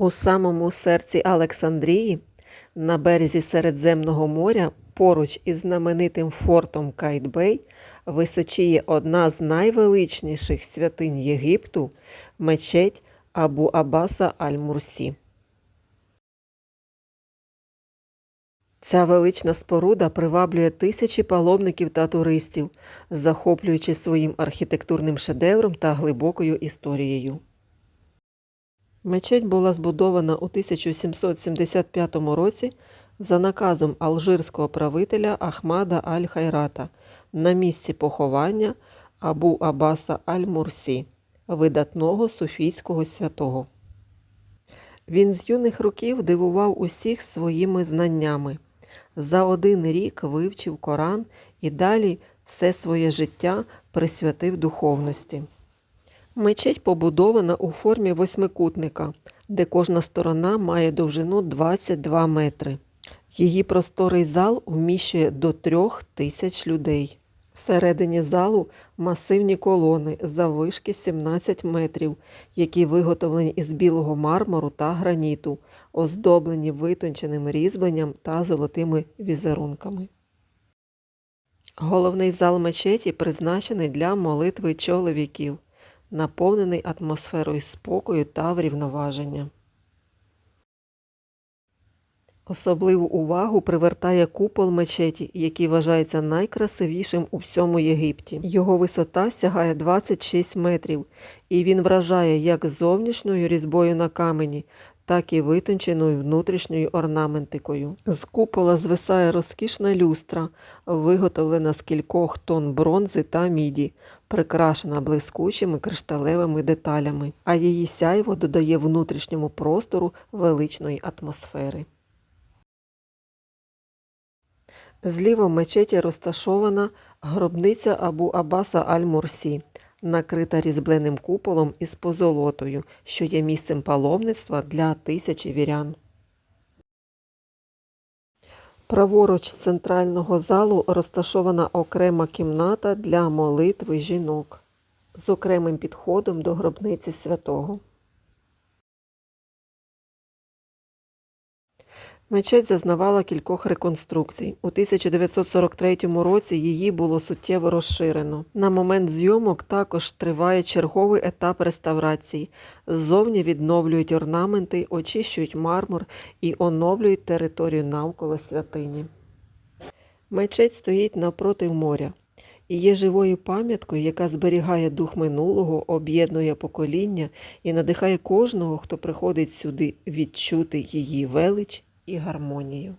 У самому серці Олександрії, на березі Середземного моря, поруч із знаменитим фортом Кайтбей, височіє одна з найвеличніших святинь Єгипту мечеть Абу Аббаса Аль-Мурсі. Ця велична споруда приваблює тисячі паломників та туристів, захоплюючи своїм архітектурним шедевром та глибокою історією. Мечеть була збудована у 1775 році за наказом алжирського правителя Ахмада Аль-Хайрата на місці поховання Абу Аббаса Аль-Мурсі, видатного суфійського святого. Він з юних років дивував усіх своїми знаннями. За один рік вивчив Коран і далі все своє життя присвятив духовності. Мечеть побудована у формі восьмикутника, де кожна сторона має довжину 22 метри. Її просторий зал вміщує до трьох тисяч людей. Всередині залу масивні колони заввишки 17 метрів, які виготовлені із білого мармуру та граніту, оздоблені витонченим різьбленням та золотими візерунками. Головний зал мечеті призначений для молитви чоловіків, наповнений атмосферою спокою та врівноваження. Особливу увагу привертає купол мечеті, який вважається найкрасивішим у всьому Єгипті. Його висота сягає 26 метрів, і він вражає як зовнішньою різьбою на камені, так і витонченою внутрішньою орнаментикою. З купола звисає розкішна люстра, виготовлена з кількох тонн бронзи та міді, прикрашена блискучими кришталевими деталями, а її сяйво додає внутрішньому простору величної атмосфери. Зліва в мечеті розташована гробниця Абу Аббаса Аль-Мурсі, накрита різьбленим куполом із позолотою, що є місцем паломництва для тисячі вірян. Праворуч центрального залу розташована окрема кімната для молитви жінок з окремим підходом до гробниці святого. Мечеть зазнавала кількох реконструкцій. У 1943 році її було суттєво розширено. На момент зйомок також триває черговий етап реставрації. Ззовні відновлюють орнаменти, очищують мармур і оновлюють територію навколо святині. Мечеть стоїть навпроти моря і є живою пам'яткою, яка зберігає дух минулого, об'єднує покоління і надихає кожного, хто приходить сюди відчути її велич і гармонію.